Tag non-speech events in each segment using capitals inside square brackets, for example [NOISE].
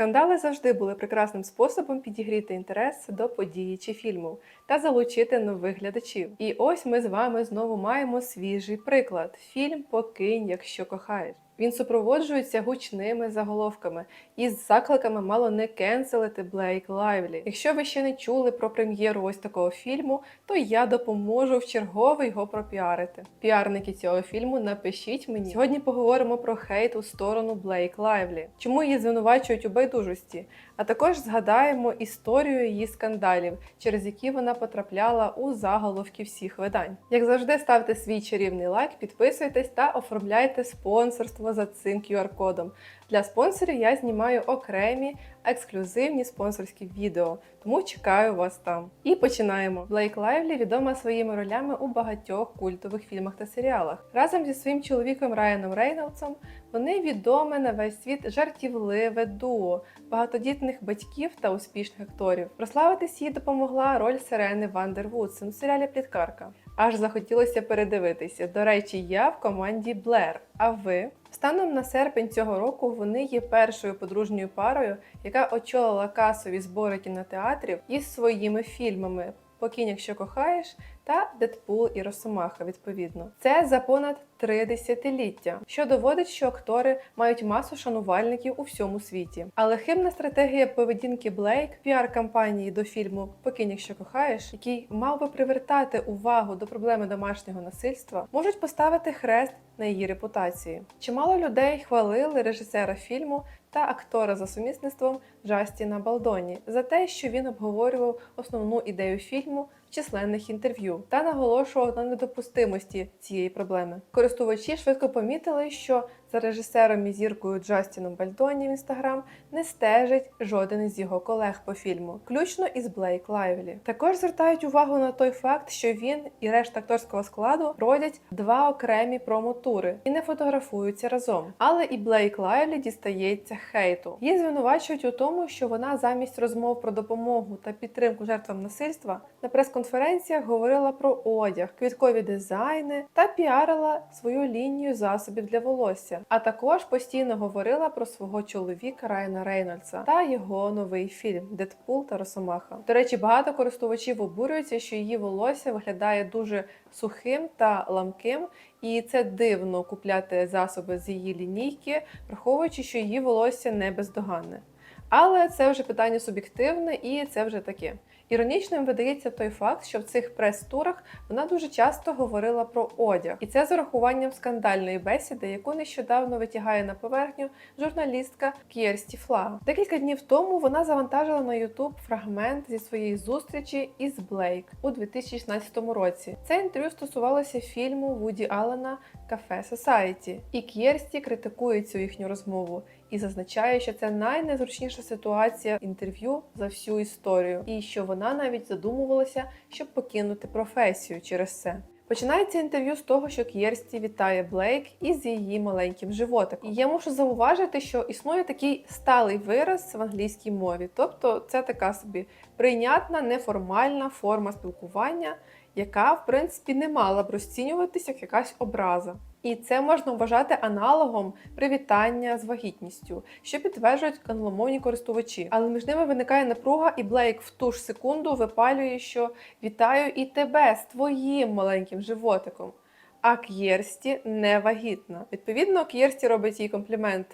Скандали завжди були прекрасним способом підігріти інтерес до події чи фільму та залучити нових глядачів. І ось ми з вами знову маємо свіжий приклад: фільм Покинь, якщо кохаєш. Він супроводжується гучними заголовками із закликами мало не кенселити Блейк Лайвлі. Якщо ви ще не чули про прем'єру ось такого фільму, то я допоможу в чергове його пропіарити. Піарники цього фільму, напишіть мені. Сьогодні поговоримо про хейт у сторону Блейк Лайвлі, чому її звинувачують у байдужості. А також згадаємо історію її скандалів, через які вона потрапляла у заголовки всіх видань. Як завжди, ставте свій чарівний лайк, підписуйтесь та оформляйте спонсорство за цим QR-кодом. Для спонсорів я знімаю окремі ексклюзивні спонсорські відео, тому чекаю вас там. І починаємо. Блейк Лайвлі відома своїми ролями у багатьох культових фільмах та серіалах. Разом зі своїм чоловіком Райаном Рейнолдсом вони відоме на весь світ жартівливе дуо багатодітних батьків та успішних акторів. Прославитись їй допомогла роль Сирени Вандервудсен у серіалі Пліткарка. Аж захотілося передивитися. До речі, я в команді Блер. А ви? Станом на серпень цього року вони є першою подружньою парою, яка очолила касові збори кінотеатрів із своїми фільмами Покінь, якщо кохаєш та Дедпул і Росомаха. Відповідно, це за понад три десятиліття, що доводить, що актори мають масу шанувальників у всьому світі. Але хибна стратегія поведінки Блейк, піар-кампанії до фільму Покинь, якщо кохаєш, який мав би привертати увагу до проблеми домашнього насильства, можуть поставити хрест на її репутації. Чимало людей хвалили режисера фільму та актора за сумісництвом Джастіна Балдоні за те, що він обговорював основну ідею фільму в численних інтерв'ю та наголошував на недопустимості цієї проблеми. Користувачі швидко помітили, що за режисером і зіркою Джастіном Бальдоні в інстаграм не стежить жоден із його колег по фільму, включно із Блейк Лайвлі. Також звертають увагу на той факт, що він і решта акторського складу проводять два окремі промо-тури і не фотографуються разом. Але і Блейк Лайвлі дістається хейту. Її звинувачують у тому, що вона замість розмов про допомогу та підтримку жертвам насильства на прес-конференціях говорила про одяг, квіткові дизайни та піарила свою лінію засобів для волосся. А також постійно говорила про свого чоловіка Райана Рейнольдса та його новий фільм Дедпул та Росомаха. До речі, багато користувачів обурюються, що її волосся виглядає дуже сухим та ламким, і це дивно купляти засоби з її лінійки, враховуючи, що її волосся не бездоганне. Але це вже питання суб'єктивне і це вже таке. Іронічним видається той факт, що в цих прес-турах вона дуже часто говорила про одяг, і це з урахуванням скандальної бесіди, яку нещодавно витягає на поверхню журналістка К'єрсті Фла. Декілька днів тому вона завантажила на YouTube фрагмент зі своєї зустрічі із Блейк у 2016 році. Це інтерв'ю стосувалося фільму Вуді Аллена Кафе Society. і К'єрсті критикує цю їхню розмову і зазначає, що це найнезручніша ситуація інтерв'ю за всю історію, і що вона навіть задумувалася, щоб покинути професію через це. Починається інтерв'ю з того, що К'єрсті вітає Блейк із її маленьким животиком. І я мушу зауважити, що існує такий сталий вираз в англійській мові, тобто це така собі прийнятна, неформальна форма спілкування, яка в принципі не мала б розцінюватися як якась образа. І це можна вважати аналогом привітання з вагітністю, що підтверджують англомовні користувачі. Але між ними виникає напруга, і Блейк в ту ж секунду випалює, що вітаю і тебе з твоїм маленьким животиком. А К'єрсті не вагітна. Відповідно, К'єрсті робить їй комплімент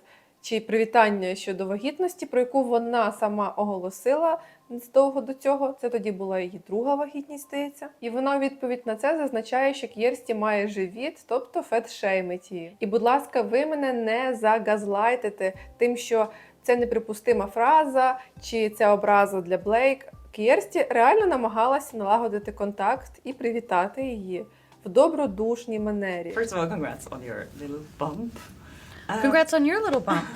чи привітання щодо вагітності, про яку вона сама оголосила задовго до цього. Це тоді була її друга вагітність, здається. І вона у відповідь на це зазначає, що К'єрсті має живіт, тобто фетшеймить її. І, будь ласка, ви мене не загазлайтите тим, що це неприпустима фраза, чи це образа для Блейк. К'єрсті реально намагалася налагодити контакт і привітати її в добродушній манері. First of all, congrats on your little bump. Congrats on your little bump.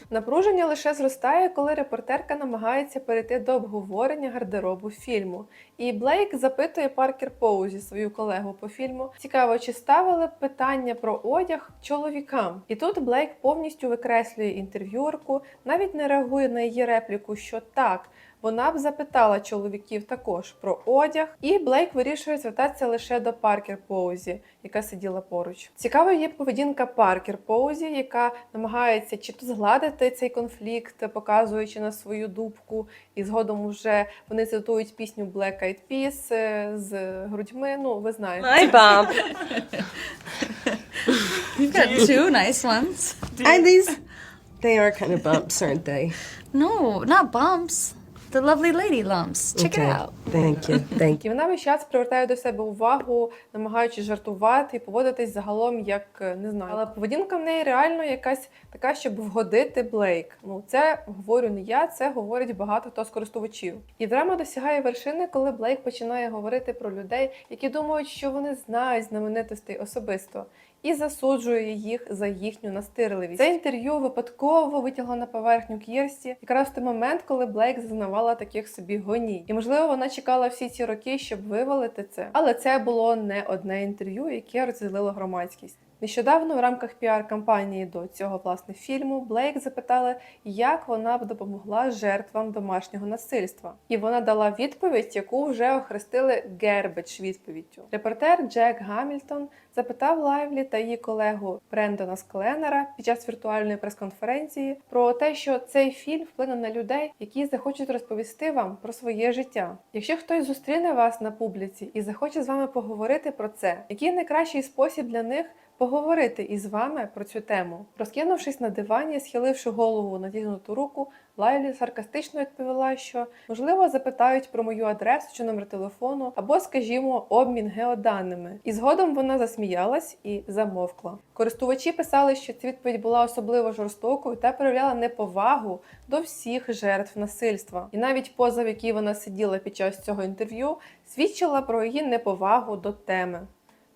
[LAUGHS] Напруження лише зростає, коли репортерка намагається перейти до обговорення гардеробу фільму. І Блейк запитує Паркер Поузі, свою колегу по фільму. Цікаво, чи ставили питання про одяг чоловікам? І тут Блейк повністю викреслює інтерв'юерку, навіть не реагує на її репліку, що так. Вона б запитала чоловіків також про одяг, і Блейк вирішує звертатися лише до Паркер Поузі, яка сиділа поруч. Цікавою є поведінка Паркер Поузі, яка намагається чи то згладити цей конфлікт, показуючи на свою дубку, і згодом уже вони цитують пісню Black Eyed Peas е, з грудьми. Ну, ви знаєте. My bump. You've got two nice ones. And these, they are kind of bumps, aren't they? No, not bumps. The lovely lady lumps. Check it out. Thank you. Thank І вона весь час привертає до себе увагу, намагаючись жартувати і поводитись загалом як е, не знаю. Але поведінка в неї реально якась така, щоб вгодити Блейк. Ну це говорю не я, це говорить багато хто з користувачів. І драма досягає вершини, коли Блейк починає говорити про людей, які думають, що вони знають знаменитостей особисто. І засуджує їх за їхню настирливість. Це інтерв'ю випадково витягла на поверхню Кірсті, якраз в той момент, коли Блейк зазнавала таких собі гоній. І можливо, вона чекала всі ці роки, щоб вивалити це. Але це було не одне інтерв'ю, яке розділило громадськість. Нещодавно в рамках піар-кампанії до цього власне фільму Блейк запитали, як вона б допомогла жертвам домашнього насильства. І вона дала відповідь, яку вже охрестили гербич відповіддю. Репортер Джек Гамільтон запитав Лайвлі та її колегу Брендона Скленера під час віртуальної прес-конференції про те, що цей фільм вплине на людей, які захочуть розповісти вам про своє життя. Якщо хтось зустріне вас на публіці і захоче з вами поговорити про це, який найкращий спосіб для них поговорити із вами про цю тему. Розкинувшись на дивані, схиливши голову на дігнуту руку, Лайлі саркастично відповіла, що можливо запитають про мою адресу чи номер телефону, або, скажімо, обмін геоданими. І згодом вона засміялась і замовкла. Користувачі писали, що ця відповідь була особливо жорстокою та проявляла неповагу до всіх жертв насильства. І навіть поза, в якій вона сиділа під час цього інтерв'ю, свідчила про її неповагу до теми.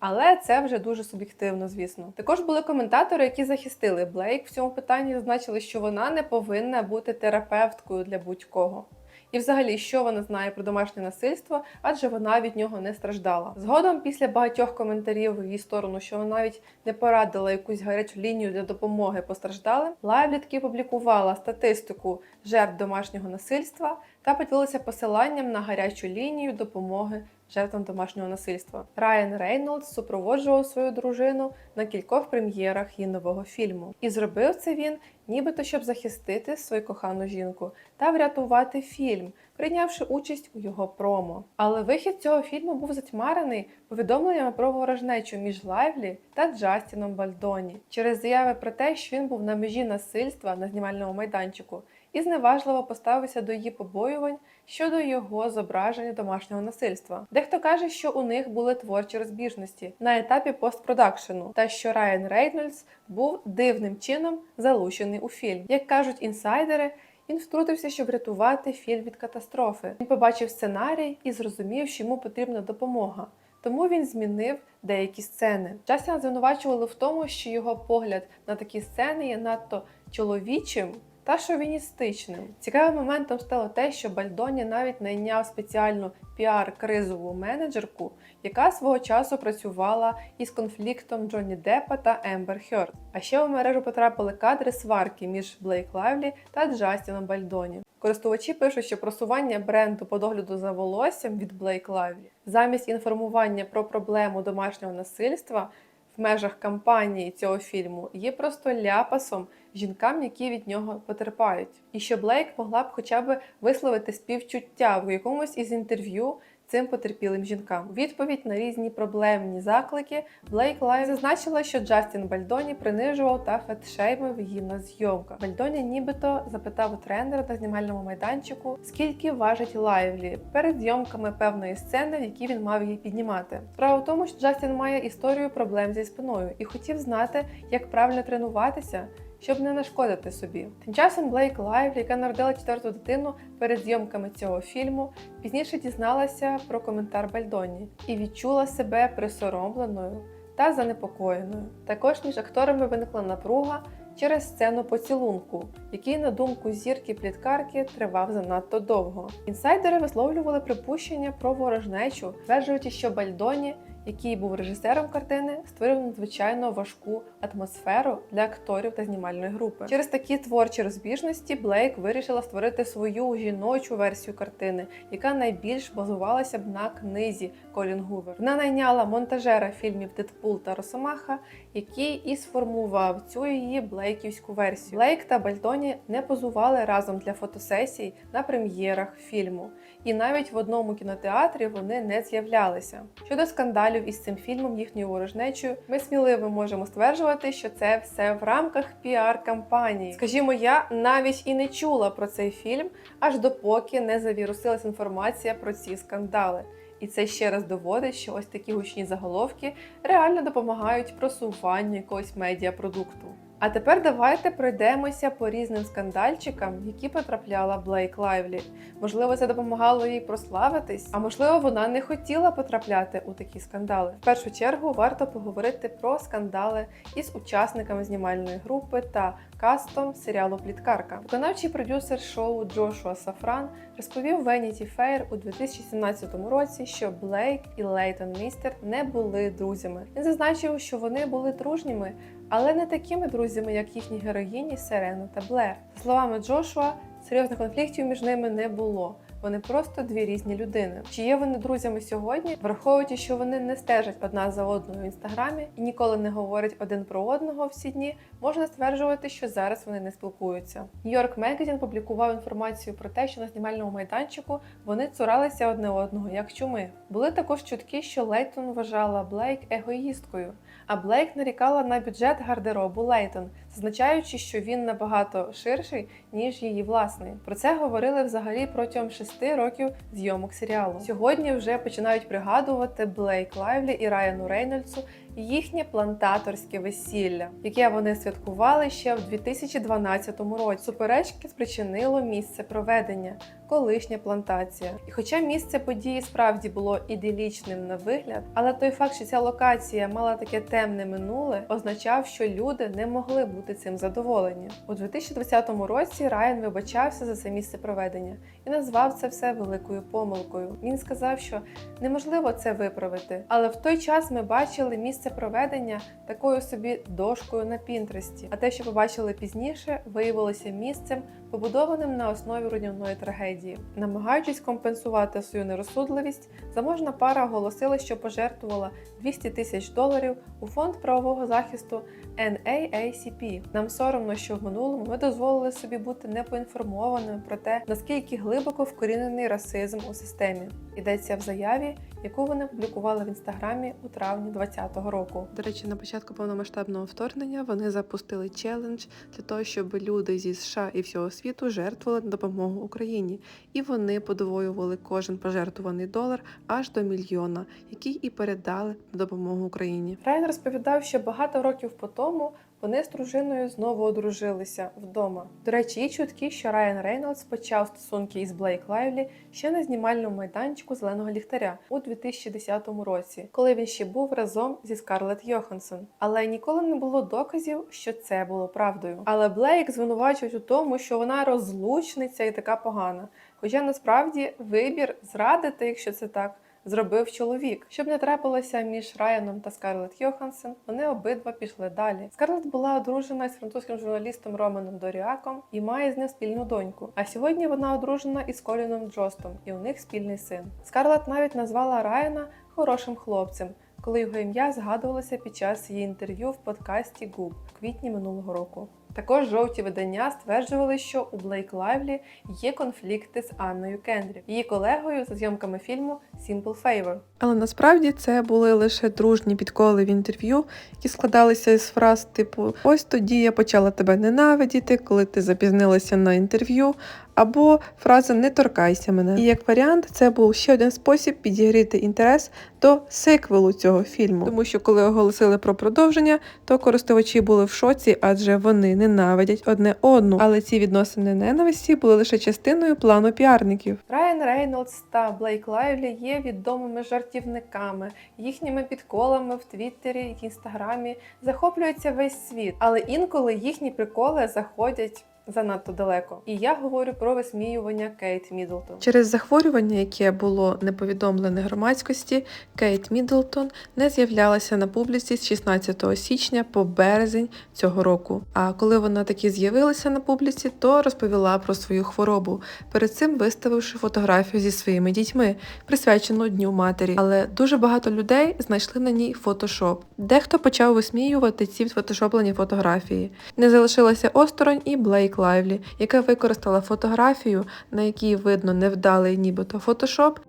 Але це вже дуже суб'єктивно, звісно. Також були коментатори, які захистили Блейк в цьому питанні, зазначили, що вона не повинна бути терапевткою для будь-кого. І взагалі, що вона знає про домашнє насильство, адже вона від нього не страждала. Згодом, після багатьох коментарів в її сторону, що вона навіть не порадила якусь гарячу лінію для допомоги постраждалим, Лайвлі таки опублікувала статистику жертв домашнього насильства та поділилася посиланням на гарячу лінію допомоги жертвам домашнього насильства. Райан Рейнолдс супроводжував свою дружину на кількох прем'єрах її нового фільму. І зробив це він, нібито щоб захистити свою кохану жінку та врятувати фільм, прийнявши участь у його промо. Але вихід цього фільму був затьмарений повідомленнями про ворожнечу між Лайвлі та Джастіном Бальдоні через заяви про те, що він був на межі насильства на знімальному майданчику і зневажливо поставився до її побоювань щодо його зображення домашнього насильства. Дехто каже, що у них були творчі розбіжності на етапі постпродакшену, та що Райан Рейнольдс був дивним чином залучений у фільм. Як кажуть інсайдери, він втрутився, щоб врятувати фільм від катастрофи. Він побачив сценарій і зрозумів, що йому потрібна допомога. Тому він змінив деякі сцени. Джастіна звинувачували в тому, що його погляд на такі сцени є надто чоловічим та шовіністичним. Цікавим моментом стало те, що Бальдоні навіть найняв спеціальну піар-кризову менеджерку, яка свого часу працювала із конфліктом Джонні Деппа та Ембер Хьорд. А ще у мережу потрапили кадри сварки між Блейк Лайвлі та Джастіном Бальдоні. Користувачі пишуть, що просування бренду по догляду за волоссям від Блейк Лайвлі замість інформування про проблему домашнього насильства в межах кампанії цього фільму є просто ляпасом жінкам, які від нього потерпають. І що Блейк могла б хоча б висловити співчуття в якомусь із інтерв'ю цим потерпілим жінкам. Відповідь на різні проблемні заклики Блейк Лайв зазначила, що Джастін Бальдоні принижував та фетшеймив її на зйомках. Бальдоні нібито запитав у тренера на знімальному майданчику, скільки важить Лайвлі перед зйомками певної сцени, в якій він мав її піднімати. Справа в тому, що Джастін має історію проблем зі спиною і хотів знати, як правильно тренуватися. Щоб не нашкодити собі. Тим часом Блейк Лайвлі, яка народила четверту дитину перед зйомками цього фільму, пізніше дізналася про коментар Бальдоні і відчула себе присоромленою та занепокоєною. Також між акторами виникла напруга через сцену поцілунку, який, на думку зірки пліткарки, тривав занадто довго. Інсайдери висловлювали припущення про ворожнечу, стверджуючи, що Бальдоні який був режисером картини, створив надзвичайно важку атмосферу для акторів та знімальної групи. Через такі творчі розбіжності Блейк вирішила створити свою жіночу версію картини, яка найбільш базувалася б на книзі Колін Гувер. Вона найняла монтажера фільмів Дедпул та Росомаха, який і сформував цю її блейківську версію. Блейк та Бальтоні не позували разом для фотосесій на прем'єрах фільму, і навіть в одному кінотеатрі вони не з'являлися. Щодо скандалів із цим фільмом, їхньою ворожнечою, ми сміливо можемо стверджувати, що це все в рамках піар-кампанії. Скажімо, я навіть і не чула про цей фільм, аж допоки не завірусилась інформація про ці скандали. І це ще раз доводить, що ось такі гучні заголовки реально допомагають просуванню якогось медіапродукту. А тепер давайте пройдемося по різним скандальчикам, які потрапляла Блейк Лайвлі. Можливо, це допомагало їй прославитись, а можливо, вона не хотіла потрапляти у такі скандали. В першу чергу варто поговорити про скандали із учасниками знімальної групи та кастом серіалу Пліткарка. Виконавчий продюсер шоу Джошуа Сафран розповів Vanity Fair у 2017 році, що Блейк і Лейтон Містер не були друзями. Він зазначив, що вони були дружніми, але не такими друзями, як їхні героїні Сирена та Блер. За словами Джошуа, серйозних конфліктів між ними не було. Вони просто дві різні людини. Чи є вони друзями сьогодні, враховуючи, що вони не стежать одна за одною в інстаграмі і ніколи не говорять один про одного всі дні, можна стверджувати, що зараз вони не спілкуються. Нью-Йорк Magazine публікував інформацію про те, що на знімальному майданчику вони цуралися одне одного, як чуми. Були також чутки, що Лейтон вважала Блейк егоїсткою, а Блейк нарікала на бюджет гардеробу Лейтон, зазначаючи, що він набагато ширший ніж її власний. Про це говорили взагалі протягом шести років зйомок серіалу. Сьогодні вже починають пригадувати Блейк Лайвлі і Райану Рейнольдсу їхнє плантаторське весілля, яке вони святкували ще в 2012 році. Суперечки спричинило місце проведення, колишня плантація. І хоча місце події справді було іделічним на вигляд, але той факт, що ця локація мала таке темне минуле, означав, що люди не могли бути цим задоволені. У 2020 році Райан вибачався за це місце проведення і назвав це все великою помилкою. Він сказав, що неможливо це виправити, але в той час ми бачили місце проведення такою собі дошкою на Пінтресті. А те, що побачили пізніше, виявилося місцем, побудованим на основі руйнівної трагедії. Намагаючись компенсувати свою нерозсудливість, заможна пара оголосила, що пожертвувала 200 тисяч доларів у фонд правового захисту NAACP. Нам соромно, що в минулому ми дозволили собі бути непоінформованими про те, наскільки глибоко вкорінений расизм у системі. Йдеться в заяві, яку вони публікували в інстаграмі у травні 2020 року. До речі, на початку повномасштабного вторгнення вони запустили челендж для того, щоб люди зі США і всього світу жертвували на допомогу Україні, і вони подвоювали кожен пожертвуваний долар аж до мільйона, який і передали на допомогу Україні. Райан розповідав, що багато років по тому вони з дружиною знову одружилися вдома. До речі, є чутки, що Райан Рейнольдс почав стосунки із Блейк Лайвлі ще на знімальному майданчику зеленого ліхтаря у 2010 році, коли він ще був разом зі Скарлетт Йоханссон. Але ніколи не було доказів, що це було правдою. Але Блейк звинувачують у тому, що вона розлучниця і така погана. Хоча насправді вибір зрадити, якщо це так, зробив чоловік. Щоб не трапилося між Райаном та Скарлетт Йоханссон, вони обидва пішли далі. Скарлетт була одружена з французьким журналістом Романом Доріаком і має з ним спільну доньку. А сьогодні вона одружена із Коліном Джостом, і у них спільний син. Скарлетт навіть назвала Райана хорошим хлопцем. Коли його ім'я згадувалося під час її інтерв'ю в подкасті Губ в квітні минулого року. Також жовті видання стверджували, що у Блейк Лайвлі є конфлікти з Анною Кендрі, її колегою за зйомками фільму Simple Favor. Але насправді це були лише дружні підколи в інтерв'ю, які складалися із фраз типу Ось тоді я почала тебе ненавидіти, коли ти запізнилася на інтерв'ю. Або фраза Не торкайся мене. І як варіант, це був ще один спосіб підігріти інтерес до сиквелу цього фільму. Тому що коли оголосили про продовження, то користувачі були в шоці, адже вони ненавидять одне одну. Але ці відносини ненависті були лише частиною плану піарників. Райан Рейнольдс та Блейк Лайвлі є відомими жартівниками, їхніми підколами в Твіттері і Інстаграмі захоплюється весь світ, але інколи їхні приколи заходять занадто далеко. І я говорю про висміювання Кейт Мідлтон. Через захворювання, яке було не повідомлене громадськості, Кейт Мідлтон не з'являлася на публіці з 16 січня по березень цього року. А коли вона таки з'явилася на публіці, то розповіла про свою хворобу, перед цим виставивши фотографію зі своїми дітьми, присвячену Дню матері. Але дуже багато людей знайшли на ній фотошоп. Дехто почав висміювати ці фотошоплені фотографії. Не залишилася осторонь і Блейк Лайвлі, яка використала фотографію, на якій видно невдалий нібито фотошоп,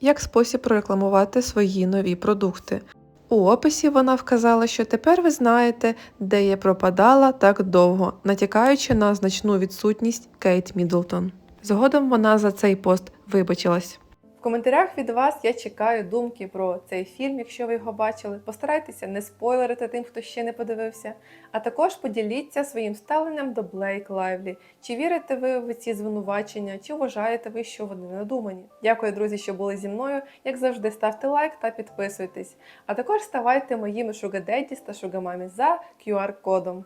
як спосіб прорекламувати свої нові продукти. У описі вона вказала, що тепер ви знаєте, де я пропадала так довго, натякаючи на значну відсутність Кейт Мідлтон. Згодом вона за цей пост вибачилась. В коментарях від вас я чекаю думки про цей фільм, якщо ви його бачили. Постарайтеся не спойлерити тим, хто ще не подивився. А також поділіться своїм ставленням до Блейк Лайвлі. Чи вірите ви в ці звинувачення, чи вважаєте ви, що вони надумані? Дякую, друзі, що були зі мною. Як завжди, ставте лайк та підписуйтесь. А також ставайте моїми шугадедіс та шугамамі за QR-кодом.